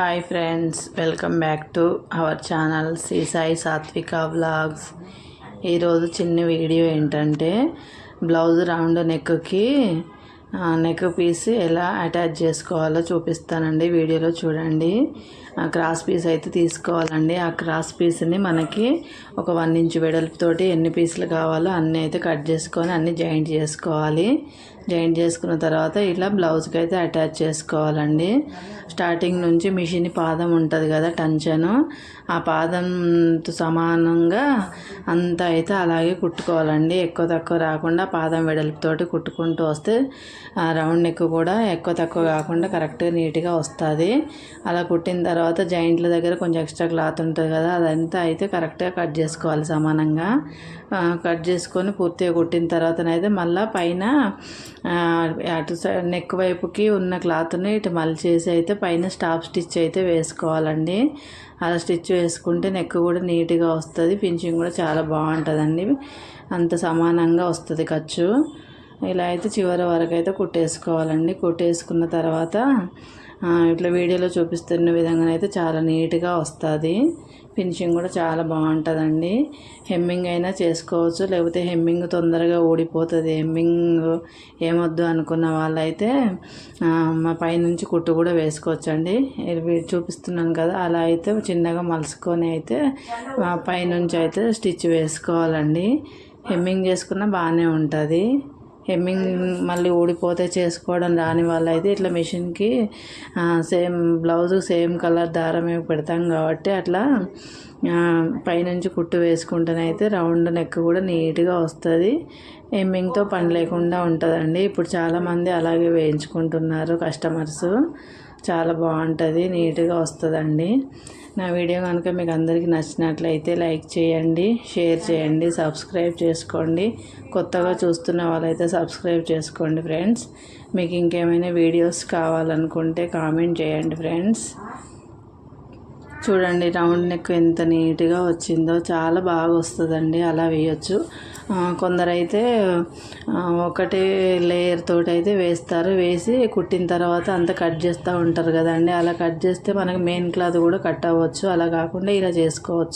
Hi friends welcome back to our channel Sri Sai Sathvika vlogs ఈరోజు చిన్న video ఏంటంటే blouse round నెక్కి neck piece ఎలా attach చేసుకోవాలో చూపిస్తానండి. వీడియోలో చూడండి. ఆ క్రాస్ పీస్ అయితే తీసుకోవాలండి. ఆ క్రాస్ పీస్ని మనకి ఒక వన్ ఇంచ్ వెడల్పుతోటి ఎన్ని పీసులు కావాలో అన్నీ అయితే కట్ చేసుకొని అన్నీ జాయింట్ చేసుకోవాలి. జాయింట్ చేసుకున్న తర్వాత ఇలా బ్లౌజ్కి అయితే అటాచ్ చేసుకోవాలండి. స్టార్టింగ్ నుంచి మిషన్ పాదం ఉంటుంది కదా టంచను. ఆ పాదంతో సమానంగా అంతా అయితే అలాగే కుట్టుకోవాలండి. ఎక్కువ తక్కువ రాకుండా పాదం వెడల్పుతోటి కుట్టుకుంటూ వస్తే రౌండ్ నెక్ కూడా ఎక్కువ తక్కువ కాకుండా కరెక్ట్గా నీట్గా వస్తుంది. అలా కుట్టిన తర్వాత జాయింట్ల దగ్గర కొంచెం ఎక్స్ట్రా క్లాత్ ఉంటుంది కదా అదంతా అయితే కరెక్ట్గా కట్ చేసుకోవాలి సమానంగా. కట్ చేసుకొని పూర్తిగా కుట్టిన తర్వాతనైతే మళ్ళీ పైన అటు సైడ్ నెక్ వైపుకి ఉన్న క్లాత్ని ఇటు మలిచేసి అయితే పైన స్టాప్ స్టిచ్ అయితే వేసుకోవాలండి. అలా స్టిచ్ వేసుకుంటే నెక్ కూడా నీట్గా వస్తుంది ఫినిషింగ్ కూడా చాలా బాగుంటుందండి. అంత సమానంగా వస్తుంది ఖర్చు. ఇలా అయితే చివరి వరకు అయితే కుట్టేసుకోవాలండి. కుట్టేసుకున్న తర్వాత ఇట్లా వీడియోలో చూపిస్తున్న విధంగా అయితే చాలా నీట్గా వస్తుంది. ఫినిషింగ్ కూడా చాలా బాగుంటుందండి. హెమ్మింగ్ అయినా చేసుకోవచ్చు. లేకపోతే హెమ్మింగ్ తొందరగా ఊడిపోతుంది. హెమ్మింగ్ ఏమొద్దు అనుకున్న వాళ్ళైతే మా పైనుంచి కుట్టు కూడా వేసుకోవచ్చండి. చూపిస్తున్నాను కదా అలా అయితే చిన్నగా మలుసుకొని అయితే పైనుంచి అయితే స్టిచ్ వేసుకోవాలండి. హెమ్మింగ్ చేసుకున్న బాగానే ఉంటుంది. హెమ్మింగ్ మళ్ళీ ఊడిపోతే చేసుకోవడం రాని వాళ్ళైతే ఇట్లా మిషన్కి సేమ్ బ్లౌజ్ సేమ్ కలర్ దారమే పెడతాం కాబట్టి అట్లా పైనుంచి కుట్టు వేసుకుంటేనైతే రౌండ్ నెక్ కూడా నీట్గా వస్తుంది. హెమ్మింగ్తో పని లేకుండా ఉంటుందండి. ఇప్పుడు చాలామంది అలాగే వేయించుకుంటున్నారు కస్టమర్స్. చాలా బాగుంటుంది నీట్గా వస్తుందండి. నా వీడియో కనుక మీకు అందరికీ నచ్చినట్లయితే లైక్ చేయండి షేర్ చేయండి సబ్స్క్రైబ్ చేసుకోండి. కొత్తగా చూస్తున్న వాళ్ళైతే సబ్స్క్రైబ్ చేసుకోండి ఫ్రెండ్స్. మీకు ఇంకేమైనా వీడియోస్ కావాలనుకుంటే కామెంట్ చేయండి ఫ్రెండ్స్. చూడండి రౌండ్ నెక్ ఎంత నీట్గా వచ్చిందో చాలా బాగా వస్తుందండి అలా వేయచ్చు. కొందరైతే ఒకటే లేయర్ తోటి అయితే వేస్తారు. వేసి కుట్టిన తర్వాత అంత కట్ చేస్తూ ఉంటారు కదండి. అలా కట్ చేస్తే మనకి మెయిన్ క్లాత్ కూడా కట్ అవ్వచ్చు. అలా కాకుండా ఇలా చేసుకోవచ్చు.